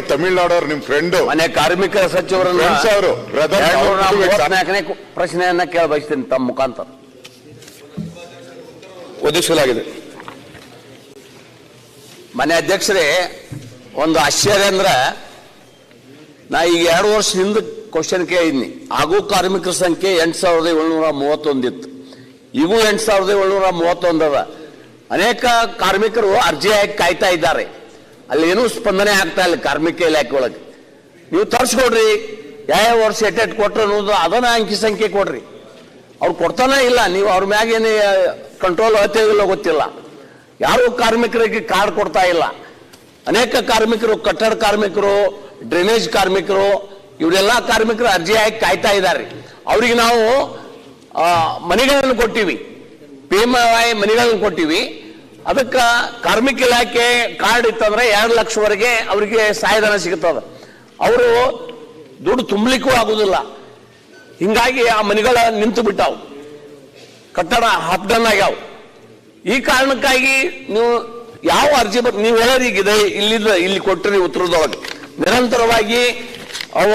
ತಮಿಳ್ನಾಡವ್ರು ನಿಮ್ ಫ್ರೆಂಡ್ ಮನೆ ಕಾರ್ಮಿಕ ಸಚಿವರನ್ನ ಪ್ರಶ್ನೆಯನ್ನ ಕೇಳ ಬಯಸ್ತೀನಿ ತಮ್ಮ ಮುಖಾಂತರ. ಒದಗಿಸಲಾಗಿದೆ. ಮನೆ ಅಧ್ಯಕ್ಷರೇ ಒಂದು ಆಶ್ಚರ್ಯ ಅಂದ್ರೆ ನಾ ಈಗ ಎರಡು ವರ್ಷ ಹಿಂದೆ ಕ್ವಶನ್ ಕೇಳಿದ್ನಿ. ಹಾಗೂ ಕಾರ್ಮಿಕರ ಸಂಖ್ಯೆ ಎಂಟು ಸಾವಿರದ ಏಳ್ನೂರ ಮೂವತ್ತೊಂದಿತ್ತು ಇವು ಎಂಟು ಸಾವಿರದ ಏಳ್ನೂರ ಮೂವತ್ತೊಂದದ ಅನೇಕ ಕಾರ್ಮಿಕರು ಅರ್ಜಿ ಹಾಕಿ ಕಾಯ್ತಾ ಇದ್ದಾರೆ. ಅಲ್ಲಿ ಏನೂ ಸ್ಪಂದನೆ ಆಗ್ತಾ ಇಲ್ಲ ಕಾರ್ಮಿಕ ಇಲಾಖೆ ಒಳಗೆ. ನೀವು ತರ್ಸ್ಕೊಡ್ರಿ, ಯಾವ ವರ್ಷ ಎಟ್ಟೆಟ್ ಕೊಟ್ರು ಅನ್ನೋದು ಅದನ್ನ ಅಂಕಿ ಸಂಖ್ಯೆ ಕೊಡ್ರಿ. ಅವ್ರು ಕೊಡ್ತಾನೆ ಇಲ್ಲ, ನೀವು ಅವ್ರ ಮ್ಯಾಗೇನು ಕಂಟ್ರೋಲ್ ಇಲ್ಲ ಗೊತ್ತಿಲ್ಲ. ಯಾರು ಕಾರ್ಮಿಕರಿಗೆ ಕಾರ್ಡ್ ಕೊಡ್ತಾ ಇಲ್ಲ. ಅನೇಕ ಕಾರ್ಮಿಕರು, ಕಟ್ಟಡ ಕಾರ್ಮಿಕರು ಡ್ರೈನೇಜ್ ಕಾರ್ಮಿಕರು, ಇವರೆಲ್ಲ ಕಾರ್ಮಿಕರು ಅರ್ಜಿ ಹಾಕಿ ಕಾಯ್ತಾ ಇದ್ದಾರೆ ಅವರಿಗೆ ನಾವು ಮನೆಗಳನ್ನು ಕೊಟ್ಟಿವಿ. ಪಿ ಎಂ ಮನೆಗಳನ್ನು ಕೊಟ್ಟಿವಿ. ಅದಕ್ಕೆ ಕಾರ್ಮಿಕ ಇಲಾಖೆ ಕಾರ್ಡ್ ಇತ್ತಂದ್ರೆ ಎರಡು ಲಕ್ಷವರೆಗೆ ಅವರಿಗೆ ಸಹಾಯಧನ ಸಿಗುತ್ತದ. ಅವರು ದುಡ್ಡು ತುಂಬಲಿಕ್ಕೂ ಆಗುದಿಲ್ಲ. ಹಿಂಗಾಗಿ ಆ ಮನೆಗಳ ನಿಂತು ಬಿಟ್ಟಾವು. ಕಟ್ಟಡ ಹಾಪ್ಡನ್ ಆಗ್ಯಾವ. ಈ ಕಾರಣಕ್ಕಾಗಿ ನೀವು ಯಾವ ಅರ್ಜಿ ಬರ್ ನೀವು ಹೇಳೋರಿಗಿದೆ ಇಲ್ಲಿಂದ ಇಲ್ಲಿ ಕೊಟ್ಟಿರಿ ಉತ್ತರದೊಳಗೆ. ನಿರಂತರವಾಗಿ ಅವ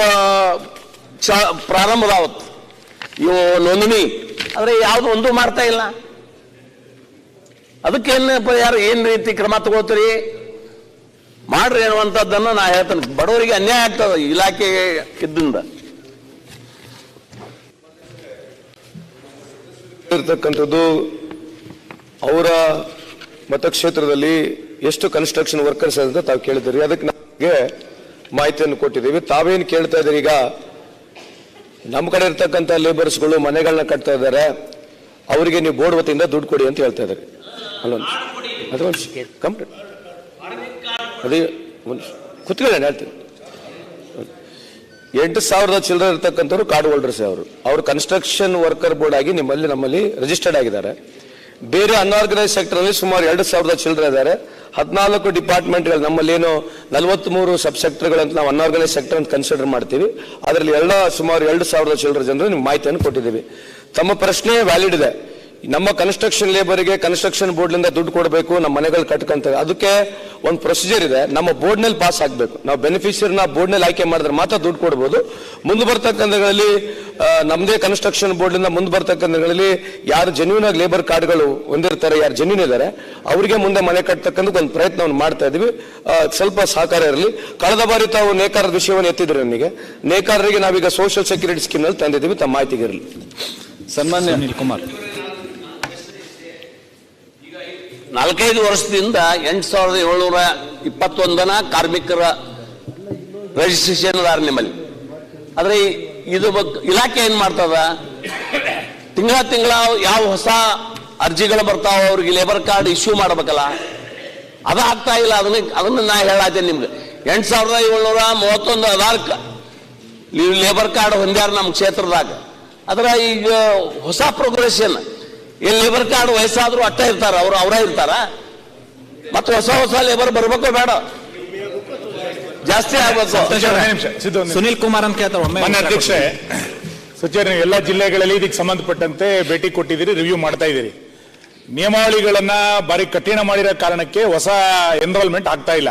ಪ್ರಾರಂಭದಾವತ್ತು ಇವು ನೋಂದಣಿ. ಆದರೆ ಯಾವ್ದು ಒಂದು ಮಾಡ್ತಾ ಇಲ್ಲ. ಅದಕ್ಕೇನು ಯಾರು ಏನು ರೀತಿ ಕ್ರಮ ತಗೋತೀರಿ ಮಾಡ್ರಿ ಅನ್ನುವಂಥದ್ದನ್ನು ನಾ ಹೇಳ್ತೇನೆ. ಬಡವರಿಗೆ ಅನ್ಯಾಯ ಆಗ್ತದೆ ಇಲಾಖೆ ಇದ್ದಿಂದ. ಇರ್ತಕ್ಕಂಥದ್ದು ಅವರ ಮತಕ್ಷೇತ್ರದಲ್ಲಿ ಎಷ್ಟು ಕನ್ಸ್ಟ್ರಕ್ಷನ್ ವರ್ಕರ್ಸ್ ಅಂತ ತಾವು ಕೇಳಿದ್ರಿ ಅದಕ್ಕೆ ನಮಗೆ ಮಾಹಿತಿಯನ್ನು ಕೊಟ್ಟಿದ್ದೀವಿ. ತಾವೇನು ಕೇಳ್ತಾ ಇದ್ದೀರಿ ಈಗ? ನಮ್ಮ ಕಡೆ ಇರ್ತಕ್ಕಂಥ ಲೇಬರ್ಸ್ಗಳು ಮನೆಗಳನ್ನ ಕಟ್ತಾ ಇದ್ದಾರೆ. ಅವರಿಗೆ ನೀವು ಬೋರ್ಡ್ ವತಿಯಿಂದ ದುಡ್ಡು ಕೊಡಿ ಅಂತ ಹೇಳ್ತಾ ಇದ್ದಾರೆ. ಅಲ್ಲೊಂದು ಅದೊಂದು ಕಂಪ್ಲೀಟ್ ಅದೇ ಒಂದು ಕುತ್ಕೊಳ್ಳೋಣ ಹೇಳ್ತೀನಿ. ಎಂಟು ಸಾವಿರದ ಚಿಲ್ಲರೆ ಇರ್ತಕ್ಕಂಥವ್ರು ಕಾರ್ಡ್ ಹೋಲ್ಡರ್ಸ್ ಅವರು. ಅವರು ಕನ್ಸ್ಟ್ರಕ್ಷನ್ ವರ್ಕರ್ ಬೋರ್ಡ್ ಆಗಿ ನಿಮ್ಮಲ್ಲಿ ನಮ್ಮಲ್ಲಿ ರಿಜಿಸ್ಟರ್ಡ್ ಆಗಿದ್ದಾರೆ. ಬೇರೆ ಅನ್ಆರ್ಗನೈಸ್ ಸೆಕ್ಟರ್ ಅಲ್ಲಿ ಸುಮಾರು ಎರಡು ಸಾವಿರದ ಚಿಲ್ಲರೆ ಇದ್ದಾರೆ. ಹದಿನಾಲ್ಕು ಡಿಪಾರ್ಟ್ಮೆಂಟ್ಗಳು ನಮ್ಮಲ್ಲಿ ಏನು ನಲವತ್ಮೂರು ಸಬ್ ಸೆಕ್ಟರ್ಗಳು ಅಂತ ನಾವು ಅನ್ಆರ್ಗನೈಸ್ ಸೆಕ್ಟರ್ ಅಂತ ಕನ್ಸಿಡರ್ ಮಾಡ್ತೀವಿ. ಅದರಲ್ಲಿ ಎಲ್ಲ ಸುಮಾರು ಎರಡು ಸಾವಿರದ ಚಿಲ್ಲರೆ ಜನರು ನಿಮ್ಗೆ ಮಾಹಿತಿಯನ್ನು ಕೊಟ್ಟಿದ್ದೀವಿ. ತಮ್ಮ ಪ್ರಶ್ನೆ ವ್ಯಾಲಿಡ್ ಇದೆ. ನಮ್ಮ ಕನ್ಸ್ಟ್ರಕ್ಷನ್ ಲೇಬರ್ಗೆ ಕನ್ಸ್ಟ್ರಕ್ಷನ್ ಬೋರ್ಡ್ನಿಂದ ದುಡ್ಡು ಕೊಡಬೇಕು ನಮ್ಮ ಮನೆಗಳು ಕಟ್ಕೊಂತಾರೆ. ಅದಕ್ಕೆ ಒಂದು ಪ್ರೊಸೀಜರ್ ಇದೆ. ನಮ್ಮ ಬೋರ್ಡ್ನಲ್ಲಿ ಪಾಸ್ ಆಗಬೇಕು. ನಾವು ಬೆನಿಫಿಷಿಯರ್ನ ಬೋರ್ಡ್ನಲ್ಲಿ ಆಯ್ಕೆ ಮಾಡಿದ್ರೆ ಮಾತ್ರ ದುಡ್ಡು ಕೊಡ್ಬೋದು. ಮುಂದೆ ಬರ್ತಕ್ಕಂಥಗಳಲ್ಲಿ ನಮ್ಮದೇ ಕನ್ಸ್ಟ್ರಕ್ಷನ್ ಬೋರ್ಡ್ನಿಂದ ಮುಂದೆ ಬರ್ತಕ್ಕಂಥಗಳಲ್ಲಿ ಯಾರು ಜೆನ್ಯೂನ್ ಆಗಿ ಲೇಬರ್ ಕಾರ್ಡ್ಗಳು ಹೊಂದಿರ್ತಾರೆ ಯಾರು ಜೆನ್ಯೂನ್ ಇದ್ದಾರೆ ಅವರಿಗೆ ಮುಂದೆ ಮನೆ ಕಟ್ತಕ್ಕಂಥ ಒಂದು ಪ್ರಯತ್ನವನ್ನು ಮಾಡ್ತಾ ಇದೀವಿ. ಸ್ವಲ್ಪ ಸಹಕಾರ ಇರಲಿ. ಕಳೆದ ಬಾರಿ ತಾವು ನೇಕಾರದ ವಿಷಯವನ್ನು ಎತ್ತಿದ್ರು ನನಗೆ. ನೇಕಾರರಿಗೆ ನಾವೀಗ ಸೋಷಿಯಲ್ ಸೆಕ್ಯೂರಿಟಿ ಸ್ಕೀಮ್ನಲ್ಲಿ ತಂದಿದ್ದೀವಿ. ತಮ್ಮ ಮಾಹಿತಿಗೆ ಇರಲಿ. ಸನ್ಮಾನ್ಯ ಅನಿಲ್ ಕುಮಾರ್. ನಾಲ್ಕೈದು ವರ್ಷದಿಂದ ಎಂಟು ಸಾವಿರದ ಏಳ್ನೂರ ಇಪ್ಪತ್ತೊಂದನ ಕಾರ್ಮಿಕರ ರಿಜಿಸ್ಟ್ರೇಷನ್ ಅದಾರ ನಿಮ್ಮಲ್ಲಿ. ಆದರೆ ಇದು ಇಲಾಖೆ ಏನು ಮಾಡ್ತದ? ತಿಂಗಳ ತಿಂಗಳ ಯಾವ ಹೊಸ ಅರ್ಜಿಗಳು ಬರ್ತಾವ ಅವ್ರಿಗೆ ಲೇಬರ್ ಕಾರ್ಡ್ ಇಶ್ಯೂ ಮಾಡ್ಬೇಕಲ್ಲ? ಅದು ಆಗ್ತಾ ಇಲ್ಲ. ಅದನ್ನ ಅದನ್ನ ನಾ ಹೇಳಿದೆ ನಿಮ್ಗೆ. ಎಂಟು ಸಾವಿರದ ಏಳ್ನೂರ ಮೂವತ್ತೊಂದು ಅದಾರ್ಕ ಲೇಬರ್ ಕಾರ್ಡ್ ಹೊಂದ್ಯಾರ ನಮ್ಮ ಕ್ಷೇತ್ರದಾಗ. ಅದ್ರ ಈಗ ಹೊಸ ಪ್ರೋಗ್ರೆಷನ್ ಈ ಲೇಬರ್ ಕಾರ್ಡ್ ವಯಸ್ಸಾದ್ರೂ ಅಟ್ಟ ಇರ್ತಾರ ಅವ್ರು ಅವರ ಇರ್ತಾರ. ಮತ್ತೆ ಹೊಸ ಹೊಸ ಲೇಬರ್ ಬರ್ಬೇಕೋ ಬೇಡ. ಜಾಸ್ತಿ ಆಗ್ಬೇಕು. ಸುನಿಲ್ ಕುಮಾರ್ ಅಂತ ಕೇಳ್ತಾರೆ ಅಧ್ಯಕ್ಷೆ ಸಚಿವರು ಎಲ್ಲ ಜಿಲ್ಲೆಗಳಲ್ಲಿ ಇದಕ್ಕೆ ಸಂಬಂಧಪಟ್ಟಂತೆ ಭೇಟಿ ಕೊಟ್ಟಿದ್ದೀರಿ ರಿವ್ಯೂ ಮಾಡ್ತಾ ಇದ್ದೀರಿ. ನಿಯಮಾವಳಿಗಳನ್ನ ಬಾರಿ ಕಠಿಣ ಮಾಡಿರೋ ಕಾರಣಕ್ಕೆ ಹೊಸ ಎನ್ರೋಲ್ಮೆಂಟ್ ಆಗ್ತಾ ಇಲ್ಲ.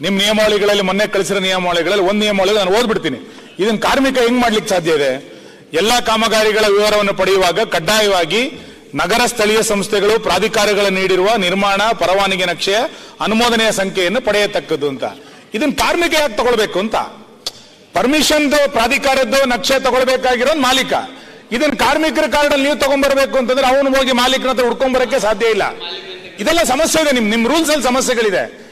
ನಿಮ್ಮ ನಿಯಮಾವಳಿಗಳಲ್ಲಿ ಮೊನ್ನೆ ಕಳಿಸಿರೋ ನಿಯಮಾವಳಿಗಳಲ್ಲಿ ಒಂದು ನಿಯಮಾವಳಿ ನಾನು ಓದ್ಬಿಡ್ತೀನಿ. ಇದನ್ನ ಕಾರ್ಮಿಕ ಹೆಂಗ್ ಮಾಡ್ಲಿಕ್ಕೆ ಸಾಧ್ಯ ಇದೆ? ಎಲ್ಲಾ ಕಾಮಗಾರಿಗಳ ವಿವರವನ್ನು ಪಡೆಯುವಾಗ ಕಡ್ಡಾಯವಾಗಿ ನಗರ ಸ್ಥಳೀಯ ಸಂಸ್ಥೆಗಳು ಪ್ರಾಧಿಕಾರಗಳು ನೀಡಿರುವ ನಿರ್ಮಾಣ, ಪರವಾನಗಿ ನಕ್ಷೆಯ ಅನುಮೋದನೆಯ ಸಂಖ್ಯೆಯನ್ನು ಪಡೆಯತಕ್ಕದ್ದು ಅಂತ. ಇದನ್ನ ಕಾರ್ಮಿಕ ಯಾಕೆ ತಗೊಳ್ಬೇಕು ಅಂತ? ಪರ್ಮಿಷನ್ದು ಪ್ರಾಧಿಕಾರದ್ದು ನಕ್ಷೆ ತಗೊಳ್ಬೇಕಾಗಿರೋ ಮಾಲೀಕ. ಇದನ್ನ ಕಾರ್ಮಿಕರ ಕಾರ್ಡ್ ಅಲ್ಲಿ ನೀವು ತಗೊಂಡ್ಬರ್ಬೇಕು ಅಂತಂದ್ರೆ ಅವನು ಹೋಗಿ ಮಾಲೀಕನ ಹತ್ರ ಹುಡ್ಕೊಂಡ್ಬರಕ್ಕೆ ಸಾಧ್ಯ ಇಲ್ಲ. ಇದೆಲ್ಲ ಸಮಸ್ಯೆ ಇದೆ ನಿಮ್ ನಿಮ್ ರೂಲ್ಸ್ ಅಲ್ಲಿ ಸಮಸ್ಯೆಗಳಿದೆ.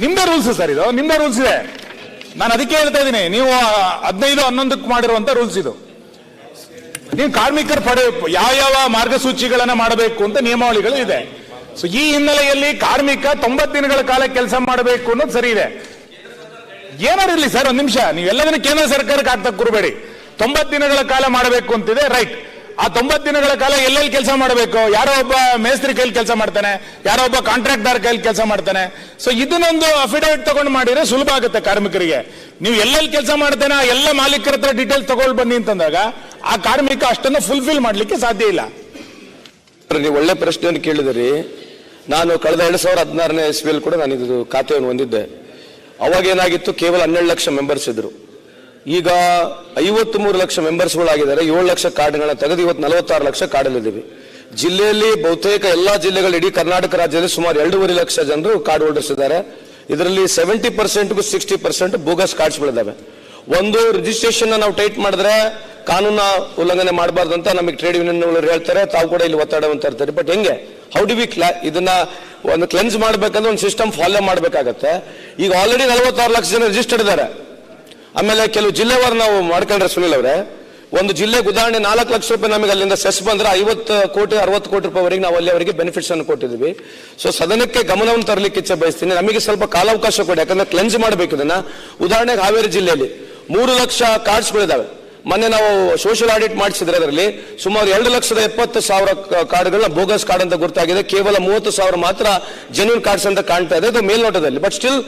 ನಿಮ್ದೇ ರೂಲ್ಸ್ ಸರ್ ಇದು? ನಿಮ್ದೇ ರೂಲ್ಸ್ ಇದೆ. ನಾನು ಅದಕ್ಕೆ ಹೇಳ್ತಾ ಇದ್ದೀನಿ. ನೀವು ಹದಿನೈದು ಹನ್ನೊಂದಕ್ಕೆ ಮಾಡಿರುವಂತ ರೂಲ್ಸ್ ಇದು. ನೀವು ಕಾರ್ಮಿಕರ ಪಡೆ ಯಾವ ಯಾವ ಮಾರ್ಗಸೂಚಿಗಳನ್ನ ಮಾಡಬೇಕು ಅಂತ ನಿಯಮಾವಳಿಗಳು ಇದೆ ಸೊ ಈ ಹಿನ್ನೆಲೆಯಲ್ಲಿ ಕಾರ್ಮಿಕ ತೊಂಬತ್ತು ದಿನಗಳ ಕಾಲ ಕೆಲಸ ಮಾಡಬೇಕು ಅನ್ನೋದು ಸರಿ ಇದೆ. ಏನಾರು ಇರಲಿ ಸರ್, ಒಂದು ನಿಮಿಷ. ನೀವೆಲ್ಲದನ್ನ ಕೇಂದ್ರ ಸರ್ಕಾರಕ್ಕೆ ಆಗ್ತಾ ಕೂರಬೇಡಿ. ತೊಂಬತ್ತು ದಿನಗಳ ಕಾಲ ಮಾಡಬೇಕು ಅಂತಿದೆ, ರೈಟ್. ಆ ತೊಂಬತ್ತು ದಿನಗಳ ಕಾಲ ಎಲ್ಲೆಲ್ಲಿ ಕೆಲಸ ಮಾಡಬೇಕು? ಯಾರೋ ಒಬ್ಬ ಮೇಸ್ತ್ರಿ ಕೈಲಿ ಕೆಲಸ ಮಾಡ್ತಾನೆ, ಯಾರೋ ಒಬ್ಬ ಕಾಂಟ್ರಾಕ್ಟರ್ ಕೈಲಿ ಕೆಲಸ ಮಾಡ್ತಾನೆ. ಸೊ ಇದನ್ನೊಂದು ಅಫಿಡವಿಟ್ ತಗೊಂಡು ಮಾಡಿದ್ರೆ ಸುಲಭ ಆಗುತ್ತೆ ಕಾರ್ಮಿಕರಿಗೆ. ನೀವು ಎಲ್ಲೆಲ್ಲಿ ಕೆಲಸ ಮಾಡ್ತೇನೆ ಎಲ್ಲ ಮಾಲೀಕರ ಹತ್ರ ಡೀಟೇಲ್ಸ್ ತಗೊಂಡು ಬನ್ನಿ ಅಂತಂದಾಗ ಆ ಕಾರ್ಮಿಕ ಅಷ್ಟನ್ನು ಫುಲ್ಫಿಲ್ ಮಾಡಲಿಕ್ಕೆ ಸಾಧ್ಯ ಇಲ್ಲ. ನೀವು ಒಳ್ಳೆ ಪ್ರಶ್ನೆಯನ್ನು ಕೇಳಿದಿರಿ. ನಾನು ಕಳೆದ ಎರಡು ಸಾವಿರದ ಹದಿನಾರನೇ ಇಸ್ವಿಯಲ್ಲಿ ಕೂಡ ನಾನು ಇದು ಖಾತೆಯನ್ನು ಹೊಂದಿದ್ದೆ. ಅವಾಗ ಏನಾಗಿತ್ತು? ಕೇವಲ ಹನ್ನೆರಡು ಲಕ್ಷ ಮೆಂಬರ್ಸ್ ಇದ್ರು. ಈಗ ಐವತ್ತ್ ಮೂರು ಲಕ್ಷ ಮೆಂಬರ್ಸ್ಗಳಾಗಿದ್ದಾರೆ ಏಳು ಲಕ್ಷ ಕಾರ್ಡ್ಗಳನ್ನ ತೆಗೆದು ಇವತ್ತು ನಲವತ್ತಾರು ಲಕ್ಷ ಕಾರ್ಡಲ್ಲಿದ್ದೀವಿ. ಜಿಲ್ಲೆಯಲ್ಲಿ ಬಹುತೇಕ ಎಲ್ಲಾ ಜಿಲ್ಲೆಗಳು, ಇಡೀ ಕರ್ನಾಟಕ ರಾಜ್ಯದಲ್ಲಿ ಸುಮಾರು ಎರಡೂವರೆ ಲಕ್ಷ ಜನರು ಕಾರ್ಡ್ ಹೋಲ್ಡರ್ಸ್ ಇದ್ದಾರೆ. ಇದರಲ್ಲಿ ಸೆವೆಂಟಿ ಪರ್ಸೆಂಟ್ಗೂ ಸಿಕ್ಸ್ಟಿ ಪರ್ಸೆಂಟ್ ಬೋಗಸ್ ಕಾರ್ಡ್ಸ್ಗಳಿದ್ದಾವೆ ಒಂದು ರಿಜಿಸ್ಟ್ರೇಷನ್ ನಾವು ಟೈಟ್ ಮಾಡಿದ್ರೆ ಕಾನೂನ ಉಲ್ಲಂಘನೆ ಮಾಡಬಾರ್ದು ಅಂತ ನಮಗೆ ಟ್ರೇಡ್ ಯೂನಿಯನ್ ಹೇಳ್ತಾರೆ. ತಾವು ಕೂಡ ಇಲ್ಲಿ ಒತ್ತಡ ಅಂತ ಇರ್ತಾರೆ. ಬಟ್ ಹೆಂಗೆ? ಹೌ ಡಿ ವಿ ಕ್ಲಾ ಇದನ್ನ ಒಂದು ಕ್ಲೆನ್ಸ್ ಮಾಡ್ಬೇಕಂದ್ರೆ ಒಂದು ಸಿಸ್ಟಮ್ ಫಾಲೋ ಮಾಡಬೇಕಾಗತ್ತೆ. ಈಗ ಆಲ್ರೆಡಿ ನಲವತ್ತಾರು ಲಕ್ಷ ಜನ ರಿಜಿಸ್ಟರ್ಡ್ ಇದ್ದಾರೆ. ಆಮೇಲೆ ಕೆಲವು ಜಿಲ್ಲೆವಾರು ನಾವು ಮಾಡ್ಕೊಂಡ್ರೆ ಸುನಿಲ್ ಅವರೇ, ಒಂದು ಜಿಲ್ಲೆಗೆ ಉದಾಹರಣೆ ನಾಲ್ಕು ಲಕ್ಷ ರೂಪಾಯಿ ನಮಗೆ ಅಲ್ಲಿಂದ ಸೆಸ್ ಬಂದ್ರೆ ಐವತ್ತು ಕೋಟಿ, ಅರವತ್ತು ಕೋಟಿ ರೂಪಾಯಿವರೆಗೆ ನಾವು ಅಲ್ಲಿ ಅವರಿಗೆ ಬೆನಿಫಿಟ್ಸ್ ಅನ್ನು ಕೊಟ್ಟಿದ್ವಿ ಸೊ ಸದನಕ್ಕೆ ಗಮನವನ್ನು ತರಲಿಕ್ಕೆ ಇಚ್ಛೆ ಬಯಸ್ತೀನಿ. ನಮಗೆ ಸ್ವಲ್ಪ ಕಾಲಾವಕಾಶ ಕೊಡಿ. ಯಾಕಂದ್ರೆ ಕ್ಲೆನ್ಸ್ ಮಾಡಬೇಕು ಇದನ್ನ. ಉದಾಹರಣೆಗೆ ಹಾವೇರಿ ಜಿಲ್ಲೆಯಲ್ಲಿ ಮೂರು ಲಕ್ಷ ಕಾರ್ಡ್ಸ್ಗಳಿದಾವೆ ಮೊನ್ನೆ ನಾವು ಸೋಷಿಯಲ್ ಆಡಿಟ್ ಮಾಡಿಸಿದ್ರೆ ಅದರಲ್ಲಿ ಸುಮಾರು ಎರಡು ಲಕ್ಷದ ಎಪ್ಪತ್ತು ಸಾವಿರ ಕಾರ್ಡ್ಗಳನ್ನ ಬೋಗಸ್ ಕಾರ್ಡ್ ಅಂತ ಗೊತ್ತಾಗಿದೆ ಕೇವಲ ಮೂವತ್ತು ಸಾವಿರ ಮಾತ್ರ ಜೆನ್ಯೂನ್ ಕಾರ್ಡ್ಸ್ ಅಂತ ಕಾಣ್ತಾ ಇದೆ. ಅದು ಮೇಲ್ನೋಟದಲ್ಲಿ. ಬಟ್ ಸ್ಟಿಲ್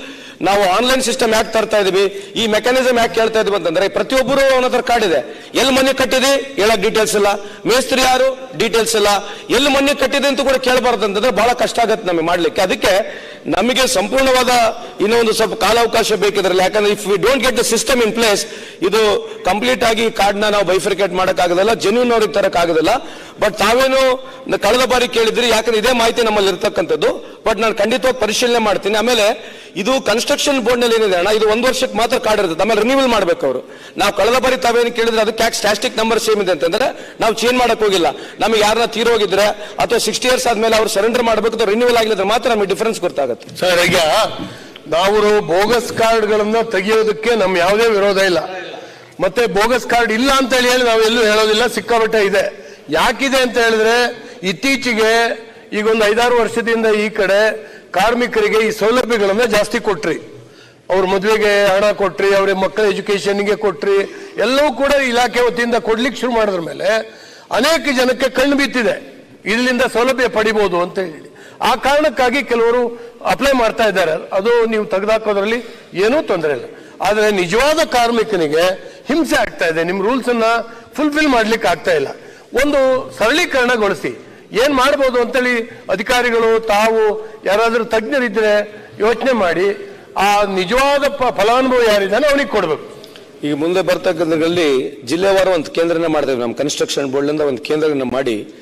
ನಾವು ಆನ್ಲೈನ್ ಸಿಸ್ಟಮ್ ಯಾಕೆ ತರ್ತಾ ಇದೀವಿ? ಈ ಮೆಕ್ಯಾನಿಸಮ್ ಯಾಕೆ ಕೇಳ್ತಾ ಇದೀವಿ ಅಂತಂದ್ರೆ ಪ್ರತಿಯೊಬ್ಬರು ಅವನ ಹತ್ರ ಕಾರ್ಡ್ ಇದೆ. ಎಲ್ಲಿ ಮನೆ ಕಟ್ಟಿದೆ ಹೇಳಕ್ ಡೀಟೇಲ್ಸ್ ಇಲ್ಲ. ಮೇಸ್ತ್ರಿ ಯಾರು? ಡೀಟೇಲ್ಸ್ ಇಲ್ಲ. ಎಲ್ಲಿ ಮನೆ ಕಟ್ಟಿದೆ ಅಂತ ಕೂಡ ಕೇಳಬಾರ್ದು ಅಂತಂದ್ರೆ ಬಹಳ ಕಷ್ಟ ಆಗತ್ತೆ ನಮಗೆ ಮಾಡ್ಲಿಕ್ಕೆ. ಅದಕ್ಕೆ ನಮಗೆ ಸಂಪೂರ್ಣವಾದ ಇನ್ನೊಂದು ಸ್ವಲ್ಪ ಕಾಲಾವಕಾಶ ಬೇಕಿದ್ರಲ್ಲ. ಯಾಕಂದ್ರೆ if we don't get the system in place ಇದು ಕಂಪ್ಲೀಟ್ ಆಗಿ ಕಾರ್ಡ್ನ ನಾವು ಬೈಫರ್ಕೇಟ್ ಮಾಡೋಕ್ಕಾಗೋದಿಲ್ಲ ಜೆನ್ಯೂನ್ ಅವ್ರಿಗೆ ತರಕ್ಕಾಗೋದಿಲ್ಲ. ಬಟ್ ತಾವೇನು ಕಳೆದ ಬಾರಿ ಕೇಳಿದ್ರಿ, ಯಾಕಂದ್ರೆ ಇದೇ ಮಾಹಿತಿ ನಮ್ಮಲ್ಲಿ ಇರ್ತಕ್ಕಂಥದ್ದು. ಬಟ್ ನಾನು ಖಂಡಿತವಾಗಿ ಪರಿಶೀಲನೆ ಮಾಡ್ತೀನಿ. ಆಮೇಲೆ ಇದು ಕನ್ಸ್ಟ್ರಕ್ಷನ್ ಬೋರ್ಡ್ನಲ್ಲಿ ಏನಿದೆ ಅಣ್ಣ, ಇದು ಒಂದು ವರ್ಷಕ್ಕೆ ಮಾತ್ರ ಕಾರ್ಡ್ ಇರುತ್ತೆ ಆಮೇಲೆ ರಿನ್ಯೂವಲ್ ಮಾಡ್ಬೇಕು ಅವರು. ನಾವು ಕಳೆದ ಬಾರಿ ತಾವೇನು ಕೇಳಿದ್ರೆ ಅದಕ್ಕೆ ಯಾಕೆ ಸ್ಟಾಸ್ಟಿಕ್ ನಂಬರ್ ಸೇಮ್ ಇದೆ ಅಂತಂದ್ರೆ, ನಾವು ಚೇಂಜ್ ಮಾಡಕ್ ಹೋಗಿಲ್ಲ. ನಮಗೆ ಯಾರನ್ನ ತೀರೋಗಿದ್ರೆ ಅಥವಾ ಸಿಕ್ಸ್ಟಿ ಇಯರ್ಸ್ ಆದ್ಮೇಲೆ ಅವ್ರು ಸರೆಂಡರ್ ಮಾಡಬೇಕು, ಅಥವಾ ರಿನ್ಯೂವಲ್ ಆಗಿದ್ರೆ ಮಾತ್ರ ನಮಗೆ ಡಿಫರೆನ್ಸ್ ಗೊತ್ತಾಗುತ್ತೆ. ಸರ್ ಈಗ ನಾವು ಬೋಗಸ್ ಕಾರ್ಡ್ಗಳನ್ನ ತೆಗೆಯೋದಕ್ಕೆ ನಮ್ ಯಾವುದೇ ವಿರೋಧ ಇಲ್ಲ. ಮತ್ತೆ ಬೋಗಸ್ ಕಾರ್ಡ್ ಇಲ್ಲ ಅಂತ ಹೇಳಿ ನಾವು ಎಲ್ಲೂ ಹೇಳೋದಿಲ್ಲ, ಸಿಕ್ಕಾಪಟ್ಟೆ ಇದೆ. ಯಾಕಿದೆ ಅಂತ ಹೇಳಿದ್ರೆ ಇತ್ತೀಚೆಗೆ ಈಗ ಒಂದು ಐದಾರು ವರ್ಷದಿಂದ ಈ ಕಡೆ ಕಾರ್ಮಿಕರಿಗೆ ಈ ಸೌಲಭ್ಯಗಳನ್ನ ಜಾಸ್ತಿ ಕೊಟ್ರಿ. ಅವ್ರ ಮದುವೆಗೆ ಹಣ ಕೊಟ್ರಿ ಅವ್ರ ಮಕ್ಕಳ ಎಜುಕೇಶನ್ಗೆ ಕೊಟ್ರಿ, ಎಲ್ಲವೂ ಕೂಡ ಇಲಾಖೆ ವತಿಯಿಂದ ಕೊಡ್ಲಿಕ್ಕೆ ಶುರು ಮಾಡಿದ್ರ ಮೇಲೆ ಅನೇಕ ಜನಕ್ಕೆ ಕಣ್ಣು ಬಿತ್ತಿದೆ ಇದರಿಂದ ಸೌಲಭ್ಯ ಪಡಿಬಹುದು ಅಂತ ಹೇಳಿ. ಆ ಕಾರಣಕ್ಕಾಗಿ ಕೆಲವರು ಅಪ್ಲೈ ಮಾಡ್ತಾ ಇದ್ದಾರೆ. ಅದು ನೀವು ತೆಗೆದಾಕೋದ್ರಲ್ಲಿ ಏನೂ ತೊಂದರೆ ಇಲ್ಲ. ಆದರೆ ನಿಜವಾದ ಕಾರ್ಮಿಕನಿಗೆ ಹಿಂಸೆ ಆಗ್ತಾ ಇದೆ. ನಿಮ್ಮ ರೂಲ್ಸ್ ಅನ್ನ ಫುಲ್ಫಿಲ್ ಮಾಡ್ಲಿಕ್ಕೆ ಆಗ್ತಾ ಇಲ್ಲ. ಒಂದು ಸರಳೀಕರಣಗೊಳಿಸಿ. ಏನ್ ಮಾಡ್ಬೋದು ಅಂತೇಳಿ ಅಧಿಕಾರಿಗಳು ತಾವು ಯಾರಾದರೂ ತಜ್ಞರಿದ್ದರೆ ಯೋಚನೆ ಮಾಡಿ ಆ ನಿಜವಾದ ಪ- ಫಲಾನುಭವಿ ಯಾರಿದ್ದಾನೆ ಅವನಿಗೆ ಕೊಡ್ಬೇಕು. ಈಗ ಮುಂದೆ ಬರ್ತಕ್ಕಂಥದ್ರಲ್ಲಿ ಜಿಲ್ಲೆವಾರು ಒಂದು ಕೇಂದ್ರನ ಮಾಡ್ತೇವೆ ನಮ್ಮ ಕನ್ಸ್ಟ್ರಕ್ಷನ್ ಬೋರ್ಡ್ನಿಂದ ಒಂದು ಕೇಂದ್ರನ ಮಾಡಿ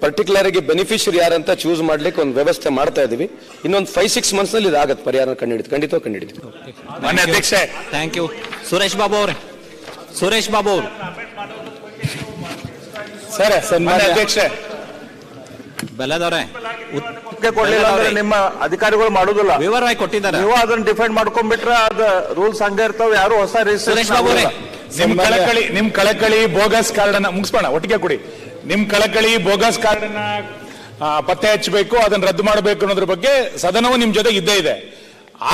ಪರ್ಟಿಕ್ಯುಲರ್ ಆಗಿ ಬೆನಿಫಿಷರಿ ಯಾರಂತ ಚೂಸ್ ಮಾಡ್ಲಿಕ್ಕೆ ಒಂದು ವ್ಯವಸ್ಥೆ ಮಾಡ್ತಾ ಇದೀವಿ ಇನ್ನೊಂದು ಫೈವ್ ಸಿಕ್ಸ್ ಮಂತ್ಸ್ನಲ್ಲಿ ಇದಾಗತ್ತೆ ಪರಿಹಾರ ಕಂಡಿಡಿದು ಖಂಡಿತ ಮಾನ್ಯ ಅಧ್ಯಕ್ಷೆ. ಥ್ಯಾಂಕ್ ಯು ಸುರೇಶ್ ಬಾಬು ಅವರೇ. ಸುರೇಶ್ ಬಾಬು ಅವರು. ಸರ್ ಮಾನ್ಯ ಅಧ್ಯಕ್ಷೆ. ಬೆಲ್ಲದವ್ರೆ ಕೊಡ್ಲಿಲ್ಲ ಅಂದ್ರೆ ನಿಮ್ಮ ಅಧಿಕಾರಿಗಳು ಮಾಡುದಿಲ್ಲ. ವಿವರವಾಗಿ ಕೊಟ್ಟಿದ್ದಾರೆ. ನೀವು ಅದನ್ನ ಡಿಫೈನ್ ಮಾಡ್ಕೊಂಡ್ಬಿಟ್ರೆ ಅದ ರೂಲ್ಸ್ ಹಂಗೆ ಇರ್ತಾವ ಯಾರು ಹೊಸ ನಿಮ್ ಕಳಕಳಿ ನಿಮ್ ಕಳಕಳಿ ಬೋಗಸ್ ಕಾರ್ಡ್ ಅನ್ನ ಮುಗಿಸ್ಬೋಣ ಒಟ್ಟಿಗೆ ಕೊಡಿ. ನಿಮ್ ಕಳಕಳಿ ಬೋಗಸ್ ಕಾರ್ಡ್ ಅನ್ನ ಪತ್ತೆ ಹಚ್ಚಬೇಕು ಅದನ್ನ ರದ್ದು ಮಾಡಬೇಕು ಅನ್ನೋದ್ರ ಬಗ್ಗೆ ಸದನವು ನಿಮ್ ಜೊತೆ ಇದ್ದೇ ಇದೆ.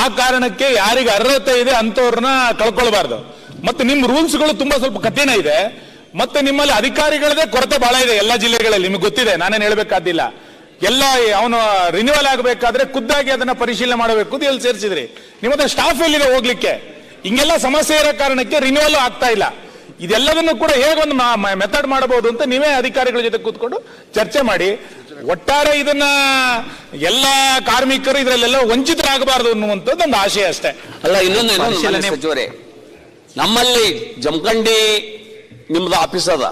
ಆ ಕಾರಣಕ್ಕೆ ಯಾರಿಗೆ ಅರ್ಹತೆ ಇದೆ ಅಂತವ್ರನ್ನ ಕಳ್ಕೊಳ್ಬಾರ್ದು. ಮತ್ತೆ ನಿಮ್ ರೂಲ್ಸ್ಗಳು ತುಂಬಾ ಸ್ವಲ್ಪ ಕಠಿಣ ಇದೆ. ಮತ್ತೆ ನಿಮ್ಮಲ್ಲಿ ಅಧಿಕಾರಿಗಳದೇ ಕೊರತೆ ಬಹಳ ಇದೆ ಎಲ್ಲ ಜಿಲ್ಲೆಗಳಲ್ಲಿ. ನಿಮಗೆ ಗೊತ್ತಿದೆ ನಾನೇನು ಹೇಳಬೇಕಾದಿಲ್ಲ. ಎಲ್ಲ ಅವನು ರಿನ್ಯೂವಲ್ ಆಗಬೇಕಾದ್ರೆ ಖುದ್ದಾಗಿ ಅದನ್ನ ಪರಿಶೀಲನೆ ಮಾಡಬೇಕು ಎಲ್ಲಿ ಸೇರಿಸಿದ್ರಿ. ನಿಮ್ಮ ಹತ್ರ ಸ್ಟಾಫ್ ಎಲ್ಲಿದೆ ಹೋಗ್ಲಿಕ್ಕೆ? ಹಿಂಗೆಲ್ಲ ಸಮಸ್ಯೆ ಇರೋ ಕಾರಣಕ್ಕೆ ರಿನ್ಯೂವಲ್ ಆಗ್ತಾ ಇಲ್ಲ. ಇದೆಲ್ಲದನ್ನು ಕೂಡ ಹೇಗೊಂದು ಮೆಥಡ್ ಮಾಡಬಹುದು ಅಂತ ನೀವೇ ಅಧಿಕಾರಿಗಳ ಜೊತೆ ಕೂತ್ಕೊಂಡು ಚರ್ಚೆ ಮಾಡಿ. ಒಟ್ಟಾರೆ ಇದನ್ನ ಎಲ್ಲ ಕಾರ್ಮಿಕರು ಇದರಲ್ಲೆಲ್ಲ ವಂಚಿತರಾಗಬಾರದು ಅನ್ನುವಂಥದ್ದು ಒಂದು ಆಶಯ ಅಷ್ಟೇ. ಅಲ್ಲ ಇನ್ನೊಂದು ನಮ್ಮಲ್ಲಿ ಜಮಖಂಡಿ ನಿಮ್ದು ಆಫೀಸ್ ಅದ.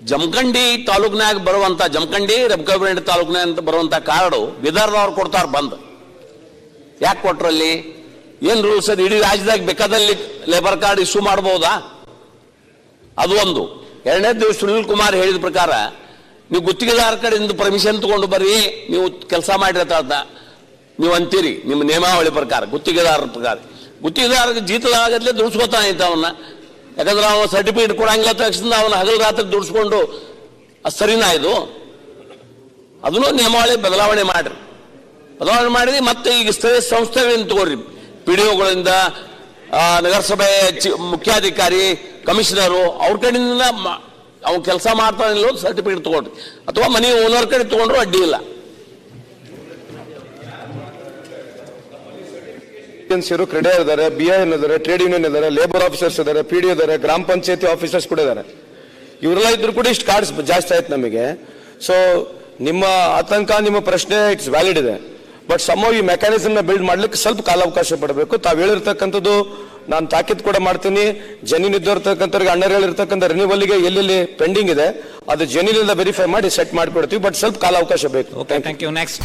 ಜಮಖಂಡಿ ತಾಲೂಕ್ನಾಗ ಬರುವಂತ, ಜಮಖಂಡಿ ರಬಕಬೆಂಡಿ ತಾಲೂಕ್ನಾಗ ಅಂತ ಬರುವಂತ ಕಾರ್ಡು ಬಿದರ್ದವ್ರು ಕೊಡ್ತಾರ ಬಂದ್. ಯಾಕೆ ಕೊಟ್ರಲ್ಲಿ ಏನ್ ರೂಲ್ಸ್ ಅದು? ಇಡೀ ರಾಜ್ಯದಾಗ ಬೇಕಾದಲ್ಲಿ ಲೇಬರ್ ಕಾರ್ಡ್ ಇಶ್ಯೂ ಮಾಡಬಹುದಾ ಅದು ಒಂದು. ಎರಡನೇ ದಿವಸ ಸುನಿಲ್ ಕುಮಾರ್ ಹೇಳಿದ ಪ್ರಕಾರ, ನೀವು ಗುತ್ತಿಗೆದಾರ ಕಡೆಯಿಂದ ಪರ್ಮಿಷನ್ ತಗೊಂಡು ಬರ್ರಿ, ನೀವು ಕೆಲಸ ಮಾಡಿರತ್ತ ನೀವು ಅಂತೀರಿ, ನಿಮ್ಮ ನಿಯಮಾವಳಿ ಪ್ರಕಾರ, ಗುತ್ತಿಗೆದಾರರ ಪ್ರಕಾರ. ಗುತ್ತಿಗೆದಾರ ಜೀತದಾಗದ್ಲೇ ದುಡಿಸ್ಕೊತಾನೆ ಅವನ್ನ ಯಾಕಂದ್ರೆ ಅವನು ಸರ್ಟಿಫಿಕೇಟ್ ಕೊಡಂಗಿಲ್ಲ ತಕ್ಷಣ ಅವನು ಹಗಲು ರಾತ್ರಿ ದುಡಿಸ್ಕೊಂಡು ಸರಿನಾ ಇದು? ಅದನ್ನು ನಿಯಮಾವಳಿ ಬದಲಾವಣೆ ಮಾಡ್ರಿ. ಬದಲಾವಣೆ ಮಾಡಿ ಮತ್ತೆ ಈಗ ಸ್ಥಳೀಯ ಸಂಸ್ಥೆಗಳಿಂದ ತಗೋರಿ. ಪಿ ಡಿ ಒಗಳಿಂದ ನಗರಸಭೆ ಮುಖ್ಯಾಧಿಕಾರಿ, ಕಮಿಷನರು, ಅವ್ರ ಕಡೆಯಿಂದ ಅವ್ನು ಕೆಲಸ ಮಾಡ್ತಾನಿಲ್ಲ ಸರ್ಟಿಫಿಕೇಟ್ ತಗೊಂಡ್ರಿ ಅಥವಾ ಮನೆ ಓನರ್ ಕಡೆ ತಗೊಂಡ್ರು ಅಡ್ಡಿ ಇಲ್ಲ. ಏಜೆನ್ಸಿಯರು ಕ್ರೀಡೆ ಇದ್ದಾರೆ ಬಿ ಐ ಇದ್ದಾರೆ ಟ್ರೇಡ್ ಯೂನಿಯನ್ ಇದ್ದಾರೆ ಲೇಬರ್ ಆಫೀಸರ್ಸ್ ಇದ್ದಾರೆ ಪಿ ಡಿ ಇದ್ದಾರೆ, ಗ್ರಾಮ ಪಂಚಾಯತಿ ಆಫೀಸರ್ಸ್ ಕೂಡ ಇದ್ದಾರೆ. ಇವರೆಲ್ಲ ಇದ್ರು ಕೂಡ ಇಷ್ಟು ಕಾರ್ಡ್ಸ್ ಜಾಸ್ತಿ ಆಯ್ತು ನಮಗೆ. ಸೊ ನಿಮ್ಮ ಆತಂಕ, ನಿಮ್ಮ ಪ್ರಶ್ನೆ ಇಟ್ಸ್ ವ್ಯಾಲಿಡ್ ಇದೆ. ಬಟ್ ಸಮ ಈ ಮೆಕ್ಯಾನಿಸಮ್ನ ಬಿಲ್ಡ್ ಮಾಡ್ಲಿಕ್ಕೆ ಸ್ವಲ್ಪ ಕಾಲಾವಕಾಶ ಪಡಬೇಕು. ತಾವು ಹೇಳಿರ್ತಕ್ಕಂಥದ್ದು ನಾನು ತಾಕೀತ್ ಕೂಡ ಮಾಡ್ತೀನಿ. ಜಮೀನ್ ಇದ್ದಿರ್ತಕ್ಕಂಥವ್ರಿಗೆ ಅಣ್ಣರು ಹೇಳಿರ್ತಕ್ಕಂಥ ರಿನ್ಯೂವಲ್ಗೆ ಎಲ್ಲೆಲ್ಲಿ ಪೆಂಡಿಂಗ್ ಇದೆ, ಅದು ಜಮೀನಿಂದ ವೆರಿಫೈ ಮಾಡಿ ಸೆಟ್ ಮಾಡಿಕೊಡ್ತೀವಿ. ಬಟ್ ಸ್ವಲ್ಪ ಕಾಲಾವಕಾಶ ಬೇಕು. Thank you next